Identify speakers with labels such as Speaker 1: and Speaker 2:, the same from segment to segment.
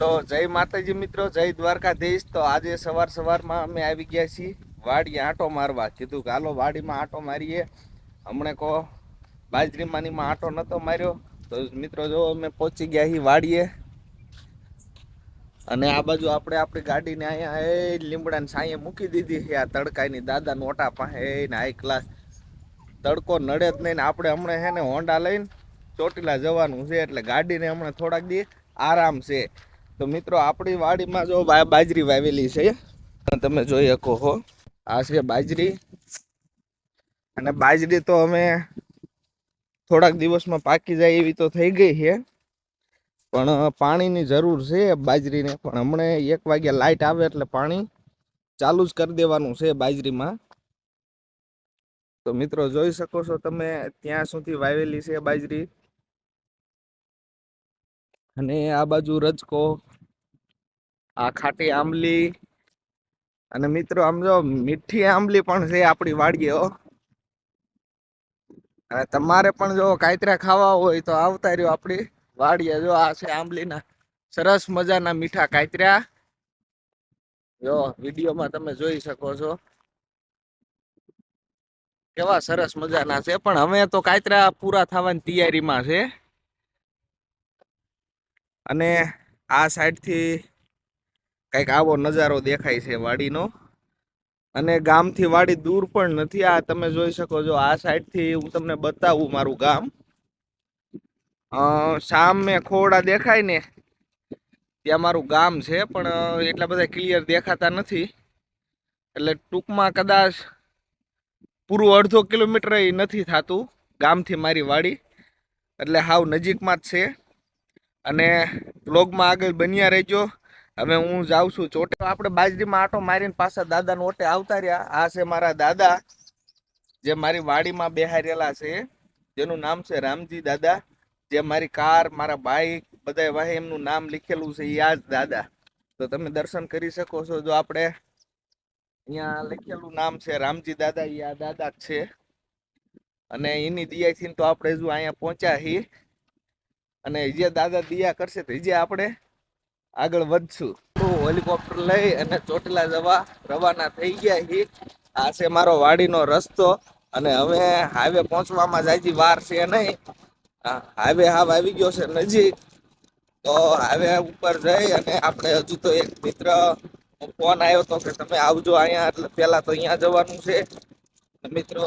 Speaker 1: તો જય માતાજી મિત્રો, જય દ્વારકાધીશ. તો આજે સવાર સવારમાં અમે આવી ગયા છીએ વાડી આંટો મારવા. કીધું કે હાલો વાડીમાં આંટો મારીએ. હમણે કહો બાજરીમાંનીમાં આંટો નહોતો માર્યો. તો મિત્રો જો અમે પહોંચી ગયા છીએ વાડીએ. અને આ બાજુ આપણે આપણી ગાડીને અહીંયા એ લીમડાની સાંયે મૂકી દીધી છે આ તડકાની દાદા નોટા પાસે ને હાઈ ક્લાસ તડકો નડે જ નહીં ને આપણે હમણાં છે ને હોન્ડા લઈને ચોટીલા જવાનું છે એટલે ગાડીને હમણાં થોડાક દી આરામ છે. તો મિત્રો, આપણી વાડીમાં જો બાજરી વાવેલી છે તમે જોઈ શકો હો, આ છે બાજરી. અને બાજરી તો અમે થોડાક દિવસમાં પાકી જાય એવી તો થઈ ગઈ છે, પણ પાણીની જરૂર છે બાજરીને. પણ હમણાં એક વાગ્યા લાઇટ આવે એટલે પાણી ચાલુ જ કરી દેવાનું છે બાજરીમાં. તો મિત્રો, જોઈ શકો છો તમે, ત્યાં સુધી વાવેલી છે બાજરી. અને આ બાજુ રજકો આ ખાટી આંબલી અને મિત્રો, આમ જો મીઠી આંબલી પણ છે આપણી વાડીએ અને તમારે પણ જો કાયતરા ખાવા હોય તો આવતા રહ્યો આપણી વાડીએ. જો આ છે આંબલીના સરસ મજાના મીઠા કાતરા જો વિડીયોમાં તમે જોઈ શકો છો. કેવા સરસ મજાના છે. પણ હવે તો કાયતરા પૂરા થવાની તૈયારીમાં છે. અને આ સાઈડથી કંઈક આવો નજારો દેખાય છે વાડીનો. અને ગામથી વાડી દૂર પણ નથી. આ તમે જોઈ શકો છો, આ સાઈડથી હું તમને બતાવું મારું ગામ. સામે ખોડા દેખાય ને, ત્યાં મારું ગામ છે, પણ એટલા બધા ક્લિયર દેખાતા નથી. એટલે ટૂંકમાં કદાચ પૂરું અડધો કિલોમીટર એ નથી થતું, ગામથી મારી વાડી. એટલે હાવ નજીકમાં જ છે. અને બ્લોગમાં આગળ બન્યા રહેજો. હવે હું જાઉં છું ચોટે. આપણે બાજરીમાં આટો મારીને પાછા દાદાને ઓટે આવતા રહ્યા. આ છે મારા દાદા, જે મારી વાડીમાં બેહારેલા છે. જેનું નામ છે રામજી દાદા. જે મારી કાર, મારા બાઈક બધા વાહે એમનું નામ લીખેલું છે આ જ દાદા. તો તમે દર્શન કરી શકો છો. જો આપણે અહીંયા લખેલું નામ છે રામજી દાદા એ આ દાદા જ છે. અને એની દિયાથી તો આપણે જો અહીંયા પહોંચ્યા છીએ અને જે દાદા દિયા કરશે તો જે આપણે આગળ વધશું. તો હેલિકોપ્ટર લઈ અને ચોટીલા જવા રવાના થઈ ગયા હી આ છે મારો વાડીનો રસ્તો અને હવે હાઈવે પહોંચવામાં જાય છે વાર છે નહીં. હાઈવે હાવ આવી ગયો છે નજીક. તો હાઈવે ઉપર જઈ અને આપણે હજુ તો એક મિત્ર ફોન આવ્યો તો કે તમે આવજો અહીંયા, એટલે પહેલાં તો અહીંયા જવાનું છે. મિત્રો,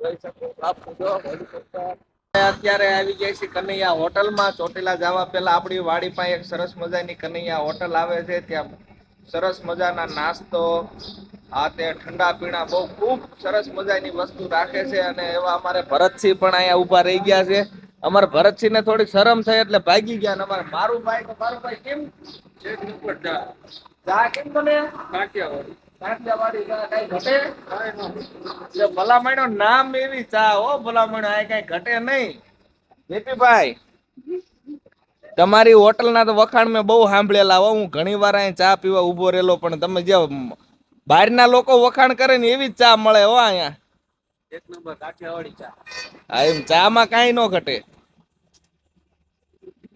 Speaker 1: જોઈ શકો જો હેલિકોપ્ટર અત્યારે આવી જાય છે કનૈયા હોટલમાં. ચોટીલા જવા પહેલા આપણી વાડી પાસે એક સરસ મજાની કનૈયા હોટલ આવે છે. ત્યાં સરસ મજાના નાસ્તો, આ તે ઠંડા પીણા બહુ ખૂબ સરસ મજાની વસ્તુ રાખે છે અને એવા અમારે ભરતસિંહ પણ અહીંયા ઊભા રહી ગયા છે. અમારે ભરતસિંહ ને થોડીક શરમ થઈ એટલે ભાગી ગયા અને અમારે મારું ભાઈ તો મારું ભાઈ કેમ ચા કેમ બને કાઠિયાવાડી. ભલામણો નામ એવી ચા હો ભલામણો આ કઈ ઘટે નહીં. જેપીભાઈ તમારી હોટલ ના તો વખાણ મેં બહુ સાંભળેલા હો. ઘણી વાર અહીં ચા પીવા ઊભો રહેલો પણ તમે જે બહારના લોકો વખાણ કરે ને એવી જ ચા મળે હો અહીંયા.
Speaker 2: એક નંબર કાઠિયાવાડી ચા.
Speaker 1: હા એમ ચામાં કાંઈ ન ઘટે.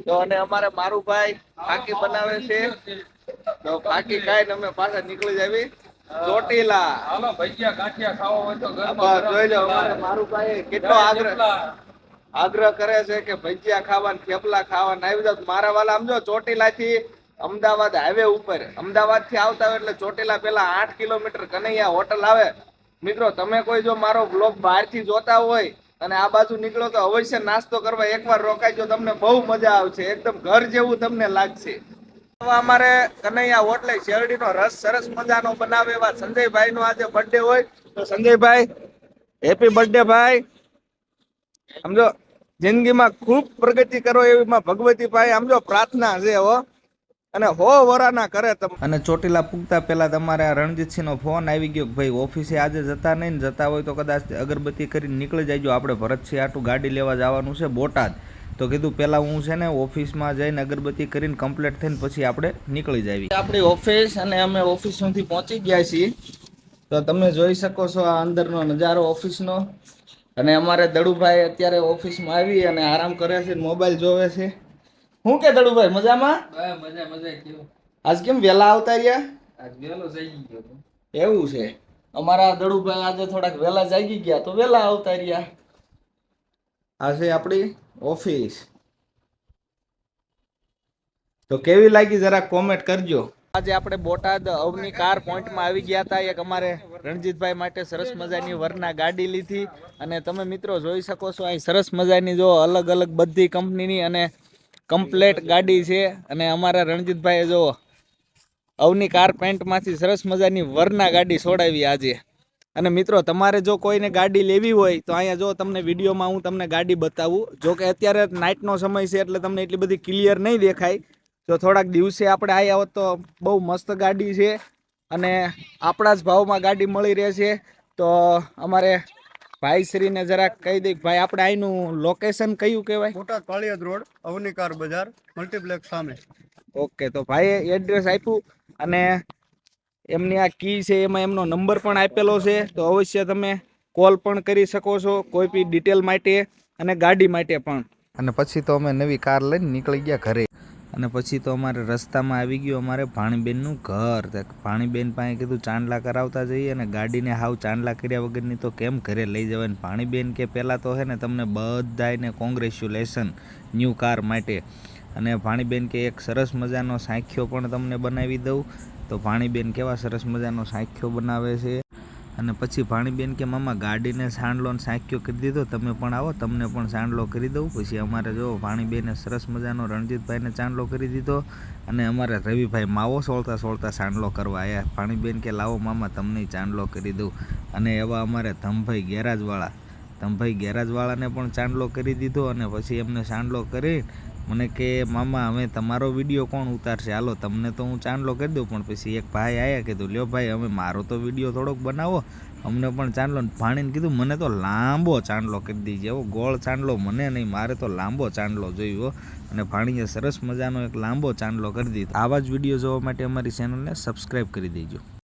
Speaker 1: તો અને અમારે મારું ભાઈ ફાકી બનાવે છે. તો ફાકી ખાઈને અમે પાછા નીકળી જાવી. ચોટીલા.
Speaker 2: હાલો ભજીયા ગાંઠિયા ખાવા હોય તો
Speaker 1: ઘરમાં જોઈ લો મારું ભાઈ કેટલો આગ્રહ આગ્રહ કરે છે કે ભજીયા ખાવા થેપલા ખાવા આવી જાવ મારા વાલા સમજો ચોટીલા થી અમદાવાદ હાઈવે ઉપર. અમદાવાદથી આવતા હોય એટલે ચોટીલા પેલા આઠ કિલોમીટર કનૈયા હોટલ આવે. મિત્રો તમે કોઈ જો મારો બ્લોગ બહારથી જોતા હોય અને આ બાજુ નીકળો તો અવશ્ય નાસ્તો કરવા એકવાર રોકાઈજો તમને બહુ મજા આવશે. એકદમ ઘર જેવું તમને લાગશે. અમારે કનૈયા હોટલે શેરડીનો રસ સરસ મજાનો બનાવે એવા સંજયભાઈ નો આજે બર્થડે હોય, તો સંજયભાઈ હેપી બર્થડે ભાઈ. સમજો, જિંદગીમાં ખૂબ પ્રગતિ કરો એવી માં ભગવતીભાઈ, સમજો, પ્રાર્થના છે હો. અને હો વરાના કરે તમે અને ચોટીલા પૂગતા પહેલા તમારે આ રણજીતસિંહનો ફોન આવી ગયો ભાઈ, ઓફિસે આજે જતા નહીં જતા હોય તો કદાચ અગરબત્તી કરીને નીકળી જાય આપણે ભરતસિંહ આટું ગાડી લેવા જવાનું છે બોટાદ. તો કીધું પહેલાં હું છે ને ઓફિસમાં જઈને અગરબત્તી કરીને કમ્પ્લીટ થઈને પછી આપણે નીકળી જઈએ આપણી ઓફિસ અને અમે ઓફિસ સુધી પહોંચી ગયા છીએ. તો તમે જોઈ શકો છો આ અંદરનો નજારો ઓફિસનો. અને અમારે દડુભાઈ અત્યારે ઓફિસમાં આવી અને આરામ કરે છે મોબાઈલ જોવે છે. શું કે દડુભાઈ મજામાં?
Speaker 2: મજા મજા કેવું?
Speaker 1: આજ કેમ વહેલા આવતા રહ્યા?
Speaker 2: આજ વહેલો જઈ ગયો
Speaker 1: એવું છે. અમારા દડુભાઈ આજે થોડાક વહેલા જાગી ગયા તો વહેલા આવતા રહ્યા. આ છે આપણી ઓફિસ. તો કેવી લાગી જરા કોમેન્ટ કરજો. આજે આપણે બોટાદ અવની કાર પોઈન્ટમાં આવી ગયા હતા. એક અમારે રણજીતભાઈ માટે સરસ મજાની વરના ગાડી લીધી. અને તમે મિત્રો જોઈ શકો છો અહીં સરસ મજાની જો અલગ અલગ બધી કંપનીની અને કમ્પ્લેટ ગાડી છે. અને અમારા રણજીતભાઈએ જો અવની કાર પેન્ટમાંથી સરસ મજાની વરના ગાડી છોડાવી આજે. અને મિત્રો તમારે જો કોઈને ગાડી લેવી હોય તો અહીંયા જો તમને વિડીયોમાં હું તમને ગાડી બતાવું. જો કે અત્યારે નાઇટનો સમય છે એટલે તમને એટલી બધી ક્લિયર નહીં દેખાય. જો થોડાક દિવસે આપણે આવ્યા હોત તો બહુ મસ્ત ગાડી છે અને આપણા જ ભાવમાં ગાડી મળી રહેશે તો અમારે ભાઈશ્રીને જરાક કહી દઈ ભાઈ આપણે અહીંનું લોકેશન કયું કહેવાય?
Speaker 3: બોટાદ પાળિયાદ રોડ અવનિકાર બજાર મલ્ટીપ્લેક્સ સામે.
Speaker 1: ઓકે તો ભાઈએ એડ્રેસ આપ્યું અને એમની આ કી છે, એમાં એમનો નંબર પણ આપેલો છે, તો અવશ્ય તમે કોલ પણ કરી શકો છો, કોઈ બી ડિટેલ માટે અને ગાડી માટે પણ. અને પછી તો અમે નવી કાર લઈને નીકળી ગયા ઘરે. અને પછી તો અમારે રસ્તામાં આવી ગયું અમારે ભાણીબેનનું ઘર. ભાણીબેન પાસે કીધું, ચાંદલા કરાવતા જઈએ અને ગાડીને હાવ ચાંદલા કર્યા વગરની તો કેમ ઘરે લઈ જવાની ભાણીબેન કે પહેલાં તો હે ને તમને બધાને કોંગ્રેચ્યુલેશન ન્યૂ કાર માટે. અને ભાણીબેન કે, એક સરસ મજાનો સાંખ્યો પણ તમને બનાવી દઉં. તો ભાણીબેન કેવા સરસ મજાનો સાંખ્યો બનાવે છે. અને પછી ભાણીબેન કે, મામા, ગાડીને સાંડલોને સાંખ્યો કરી દીધો. તમે પણ આવો, તમને પણ સાંડલો કરી દઉં. પછી અમારે જો ભાણીબેને સરસ મજાનો રણજીતભાઈને ચાંડલો કરી દીધો. અને અમારે રવિભાઈ માવો સોળતા સોળતા સાંડલો કરવા આવ્યા ભાણીબેન કે, લાવો, મામા, તમને ચાંદલો કરી દઉં. અને એવા અમારે ધમભાઈ ગેરાજવાળા, ધમભાઈ ગેરાજવાળાને પણ ચાંદલો કરી દીધો. અને પછી એમને સાંડલો કરી મને કે, મામા, હવે તમારો વીડિયો કોણ ઉતારશે? હાલો, તમને તો હું ચાંદલો કરી દઉં, પણ પછી એક ભાઈ આવ્યા કીધું લ્યો ભાઈ, હવે મારો તો વીડિયો થોડોક બનાવો. અમને પણ ચાંદલો ભાણીને કીધું, મને તો લાંબો ચાંદલો કરી દીજે એવો ગોળ ચાંદલો મને નહીં, મારે તો લાંબો ચાંદલો જોયો અને ભાણીએ સરસ મજાનો એક લાંબો ચાંદલો કરી દીધો. આવા જ વીડિયો જોવા માટે અમારી ચેનલને સબસ્ક્રાઈબ કરી દેજો.